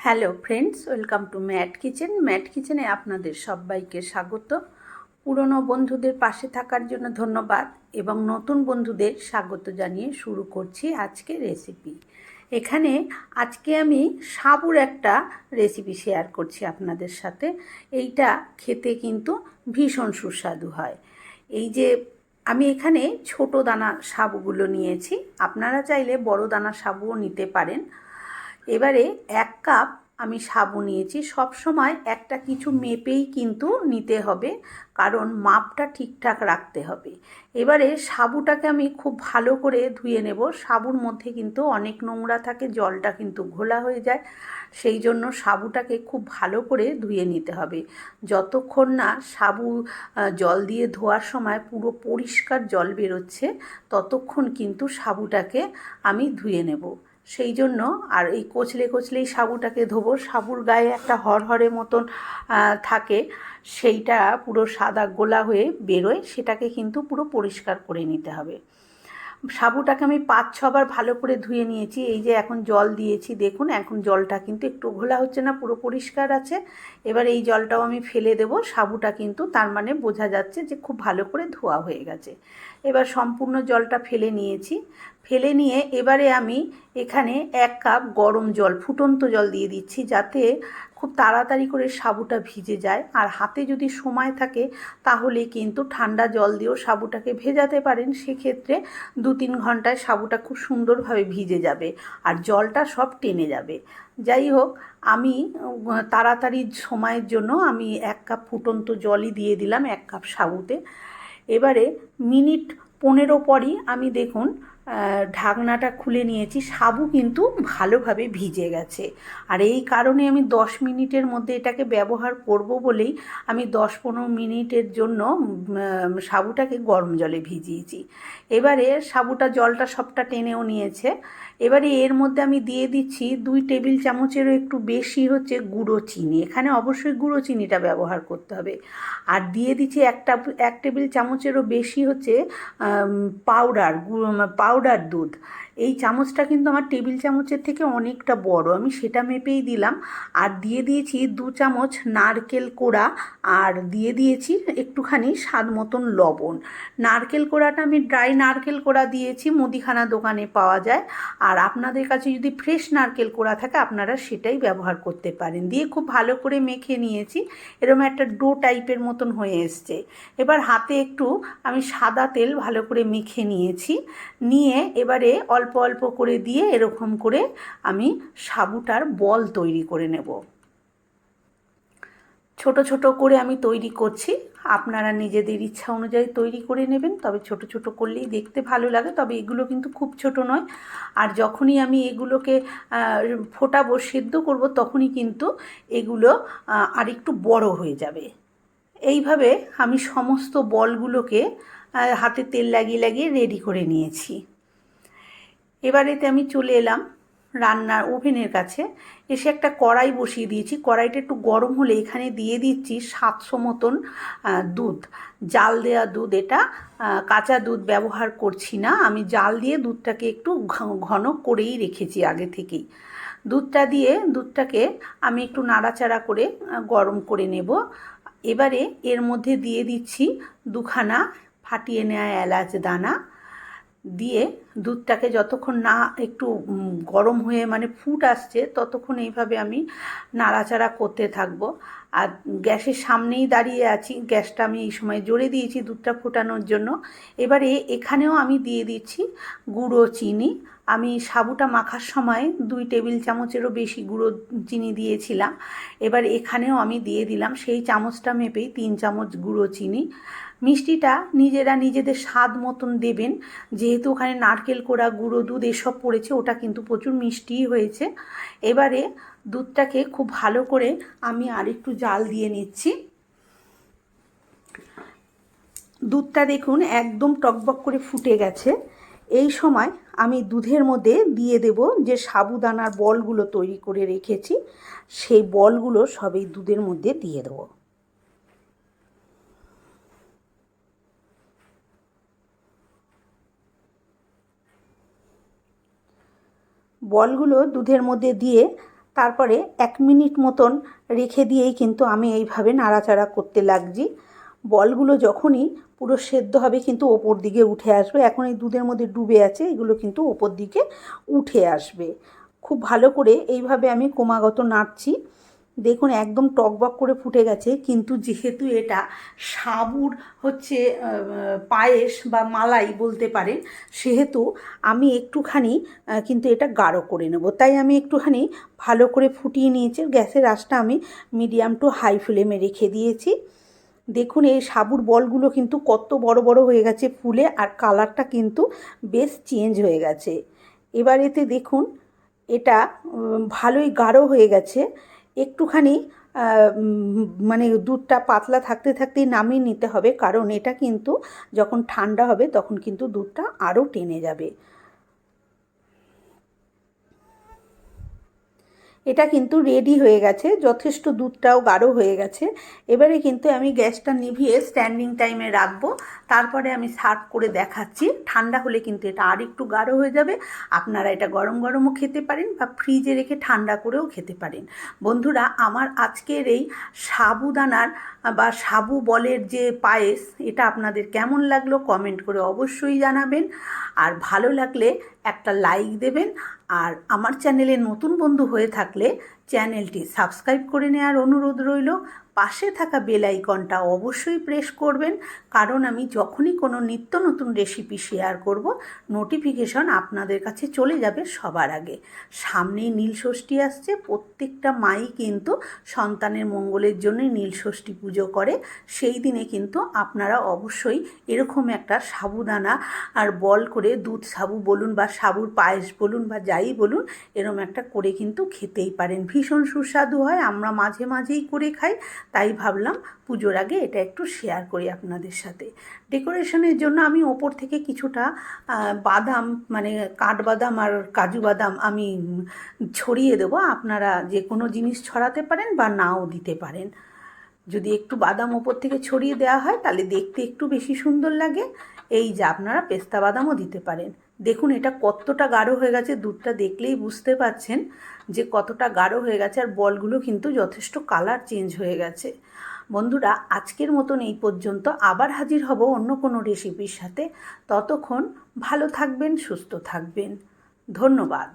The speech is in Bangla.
Hello friends, welcome to Matt kitchen. Matt কিচেনে আপনাদের সবাইকে স্বাগত। পুরনো বন্ধুদের পাশে থাকার জন্য ধন্যবাদ এবং নতুন বন্ধুদের স্বাগত জানিয়ে শুরু করছি আজকে রেসিপি। এখানে আজকে আমি সাবুর একটা রেসিপি শেয়ার করছি আপনাদের সাথে। এইটা খেতে কিন্তু ভীষণ সুস্বাদু হয়। এই যে আমি এখানে ছোট দানা সাবুগুলো নিয়েছি। আপনারা চাইলে বড় দানা সাবুও নিতে পারেন। এবারে এক কাপ আমি সাবু নিয়েছি। সব সময় একটা কিছু মেপেই কিন্তু নিতে হবে, কারণ মাপটা ঠিকঠাক রাখতে হবে। এবারে সাবুটাকে আমি খুব ভালো করে ধুয়ে নেব। সাবুর মধ্যে কিন্তু অনেক নোংরা থাকে, জলটা কিন্তু ঘোলা হয়ে যায়। সেই জন্য সাবুটাকে খুব ভালো করে ধুয়ে নিতে হবে। যতক্ষণ না সাবু জল দিয়ে ধোয়ার সময় পুরো পরিষ্কার জল বেরোচ্ছে, ততক্ষণ কিন্তু সাবুটাকে আমি ধুয়ে নেব। সেই জন্য আর এই কচলে কচলেই সাবুটাকে ধোবো। সাবুর গায়ে একটা হরহরে মতন থাকে। সেইটা পুরো সাদা গোলা হয়ে বেরোয়। সেটাকে কিন্তু পুরো পরিষ্কার করে নিতে হবে। সাবুটাকে আমি পাঁচ, ছবার ভালো করে ধুয়ে নিয়েছি। এই যে এখন জল দিয়েছি, দেখুন এখন জলটা কিন্তু একটু ঘোলা হচ্ছে না, পুরো পরিষ্কার আছে। এবার এই জলটাও আমি ফেলে দেব, সাবুটা কিন্তু তার মানে বোঝা যাচ্ছে যে খুব ভালো করে ধোয়া হয়ে গেছে। এবার সম্পূর্ণ জলটা ফেলে নিয়েছি। ফেলে নিয়ে এবারে আমি এখানে এক কাপ গরম জল, ফুটন্ত জল দিয়ে দিচ্ছি যাতে খুব তাড়াতাড়ি করে সাবুটা ভিজে যায়। আর হাতে যদি সময় থাকে, তাহলে কিন্তু ঠান্ডা জল দিয়েও সাবুটাকে ভেজাতে পারেন। সেক্ষেত্রে দু তিন ঘন্টায় সাবুটা খুব সুন্দরভাবে ভিজে যাবে আর জলটা সব টেনে যাবে। যাই হোক, আমি তাড়াতাড়ি সময়ের জন্য আমি এক কাপ ফুটন্ত জলই দিয়ে দিলাম, এক কাপ সাবুতে। এবারে মিনিট পনেরো পরই আমি দেখুন ঢাকনাটা খুলে নিয়েছি। সাবু কিন্তু ভালোভাবে ভিজে গেছে। আর এই কারণে আমি দশ মিনিটের মধ্যে এটাকে ব্যবহার করব বলেই আমি দশ পনেরো মিনিটের জন্য সাবুটাকে গরম জলে ভিজিয়েছি। এবারে সাবুটা জলটা সবটা টেনেও নিয়েছে। এবারে এর মধ্যে আমি দিয়ে দিচ্ছি দুই টেবিল চামচেরও একটু বেশি হচ্ছে গুঁড়ো চিনি। এখানে অবশ্যই গুঁড়ো চিনিটা ব্যবহার করতে হবে। আর দিয়ে দিচ্ছি একটা, এক টেবিল চামচেরও বেশি হচ্ছে পাউডার পাউডার দুধ। এই চামচটা কিন্তু আমার টেবিল চামচের থেকে অনেকটা বড়। আমি সেটা মেপেই দিলাম। আর দিয়ে দিয়েছি দু চামচ নারকেল কোড়া আর দিয়ে দিয়েছি একটুখানি স্বাদ মতন লবণ। নারকেল কোড়াটা আমি ড্রাই নারকেল কোড়া দিয়েছি, মুদিখানা দোকানে পাওয়া যায়। আর আপনাদের কাছে যদি ফ্রেশ নারকেল কোড়া থাকে, আপনারা সেটাই ব্যবহার করতে পারেন। দিয়ে খুব ভালো করে মেখে নিয়েছি। এরকম একটা ডো টাইপের মতন হয়ে এসছে। এবার হাতে একটু আমি সাদা তেল ভালো করে মেখে নিয়েছি। নিয়ে এবারে অল্প অল্প অল্প করে দিয়ে এরকম করে আমি সাবুটার বল তৈরি করে নেব। ছোট ছোট করে আমি তৈরি করছি। আপনারা নিজেদের ইচ্ছা অনুযায়ী তৈরি করে নেবেন, তবে ছোট ছোট করলেই দেখতে ভালো লাগে। তবে এগুলো কিন্তু খুব ছোট নয়। আর যখনই আমি এগুলোকে ফোটাবো, সেদ্ধ করব, তখনই কিন্তু এগুলো আর একটু বড় হয়ে যাবে। এইভাবে আমি সমস্ত বলগুলোকে হাতে তেল লাগিয়ে লাগিয়ে রেডি করে নিয়েছি। এবারেতে আমি চলে এলাম রান্নার ওভেনের কাছে। এসে একটা কড়াই বসিয়ে দিয়েছি। কড়াইটা একটু গরম হলে এখানে দিয়ে দিচ্ছি সাতশো মতন দুধ। জাল দেওয়া দুধ এটা কাঁচা দুধ ব্যবহার করছি না। আমি জাল দিয়ে দুধটাকে একটু ঘন করেই রেখেছি আগে থেকেই। দুধটা দিয়ে, দুধটাকে আমি একটু নাড়াচাড়া করে গরম করে নেব। এবারে এর মধ্যে দিয়ে দিচ্ছি দুখানা ফাটিয়ে নেওয়া এলাচ দানা। দিয়ে দুধটাকে যতক্ষণ না একটু গরম হয়ে মানে ফুট আসছে, ততক্ষণ এইভাবে আমি নাড়াচাড়া করতে থাকব। আর গ্যাসের সামনেই দাঁড়িয়ে আছি, গ্যাসটা আমি এই সময় জোরে দিয়েছি দুধটা ফোটানোর জন্য। এবারে এখানেও আমি দিয়ে দিচ্ছি গুঁড়ো চিনি। আমি সাবুটা মাখার সময় দুই টেবিল চামচেরও বেশি গুঁড়ো চিনি দিয়েছিলাম। এবার এখানেও আমি দিয়ে দিলাম সেই চামচটা মেপেই তিন চামচ গুঁড়ো চিনি। মিষ্টিটা নিজেরা নিজেদের স্বাদ মতন দেবেন। যেহেতু ওখানে নারকেল কোড়া, গুঁড়ো দুধ এসব পড়েছে, ওটা কিন্তু প্রচুর মিষ্টিই হয়েছে। এবারে দুধটাকে খুব ভালো করে আমি আরেকটু জাল দিয়ে নিচ্ছি। দুধটা দেখুন একদম টকবক করে ফুটে গেছে। এই সময় আমি দুধের মধ্যে দিয়ে দেব যে সাবুদানার বলগুলো তৈরি করে রেখেছি, সেই বলগুলো সবই দুধের মধ্যে দিয়ে দেবো। বলগুলো দুধের মধ্যে দিয়ে তারপরে এক মিনিট মতন রেখে দিয়েই কিন্তু আমি এইভাবে নাড়াচাড়া করতে লাগছি। বলগুলো যখনই পুরো সেদ্ধ হবে কিন্তু ওপর দিকে উঠে আসবে। এখন এই দুধের মধ্যে ডুবে আছে, এগুলো কিন্তু ওপর দিকে উঠে আসবে। খুব ভালো করে এইভাবে আমি ক্রমাগত নাড়ছি। দেখুন, একদম টকবক করে ফুটে গেছে, কিন্তু যেহেতু এটা সাবুর হচ্ছে পায়েস বা মালাই বলতে পারেন, সেহেতু আমি একটুখানি কিন্তু এটা গাঢ় করে নেব। তাই আমি একটুখানি ভালো করে ফুটিয়ে নিয়েছি গ্যাসের আঁচটা আমি মিডিয়াম টু হাই ফ্লেমে রেখে দিয়েছি। দেখুন, এই সাবুর বলগুলো কিন্তু কত বড় বড় হয়ে গেছে ফুলে, আর কালারটা কিন্তু বেশ চেঞ্জ হয়ে গেছে। এবার এতে দেখুন, এটা ভালোই গাঢ় হয়ে গেছে। একটুখানি মানে দুধটা পাতলা থাকতে থাকতেই নামিয়ে নিতে হবে। কারণ এটা কিন্তু যখন ঠান্ডা হবে তখন কিন্তু দুধটা আরও টেনে যাবে। এটা কিন্তু রেডি হয়ে গেছে, যথেষ্ট দুধটাও গাঢ় হয়ে গেছে। এবারে কিন্তু আমি গ্যাসটা নিভিয়ে স্ট্যান্ডিং টাইমে রাখব। তারপরে আমি সার্ভ করে দেখাচ্ছি। ঠান্ডা হলে কিন্তু এটা আর একটু গাঢ় হয়ে যাবে। আপনারা এটা গরম গরমও খেতে পারেন বা ফ্রিজে রেখে ঠান্ডা করেও খেতে পারেন। বন্ধুরা, আমার আজকের এই সাবুদানার বা সাবু বলের যে পায়েস, এটা আপনাদের কেমন লাগল? কমেন্ট করে অবশ্যই জানাবেন। আর ভালো লাগলে একটা লাইক দেবেন। আর আমার চ্যানেলে নতুন বন্ধু হয়ে থাকলে চ্যানেলটি সাবস্ক্রাইব করে নেওয়ার অনুরোধ রইল। পাশে থাকা বেল আইকনটা অবশ্যই প্রেস করবেন, কারণ আমি যখনই কোনো নিত্য নতুন রেসিপি শেয়ার করব, নোটিফিকেশন আপনাদের কাছে চলে যাবে সবার আগে। সামনেই নীল ষষ্ঠী আসছে, প্রত্যেকটা মাই কিন্তু সন্তানের মঙ্গলের জন্যই নীল ষষ্ঠী পুজো করে। সেই দিনে কিন্তু আপনারা অবশ্যই এরকম একটা সাবুদানা আর বল করে দুধ সাবু বলুন বা সাবুর পায়েস বলুন বা যাই বলুন এরকম একটা করে কিন্তু খেতেই পারেন। ভীষণ সুস্বাদু হয়, আমরা মাঝে মাঝেই করে খাই। তাই ভাবলাম পুজোর আগে এটা একটু শেয়ার করি আপনাদের সাথে। ডেকোরেশনের জন্য আমি ওপর থেকে কিছুটা বাদাম মানে কাঠবাদাম আর কাজু বাদাম আমি ছড়িয়ে দেবো। আপনারা যে কোনো জিনিস ছড়াতে পারেন বা নাও দিতে পারেন। যদি একটু বাদাম ওপর থেকে ছড়িয়ে দেওয়া হয়, তাহলে দেখতে একটু বেশি সুন্দর লাগে। এই যে আপনারা পেস্তা বাদামও দিতে পারেন। দেখুন, এটা কতটা গাঢ় হয়ে গেছে, দুধটা দেখলেই বুঝতে পাচ্ছেন যে কতটা গাঢ় হয়ে গেছে, আর বলগুলো কিন্তু যথেষ্ট কালার চেঞ্জ হয়ে গেছে। বন্ধুরা, আজকের মতন এই পর্যন্ত। আবার হাজির হব অন্য কোনো রেসিপির সাথে। ততক্ষণ ভালো থাকবেন, সুস্থ থাকবেন। ধন্যবাদ।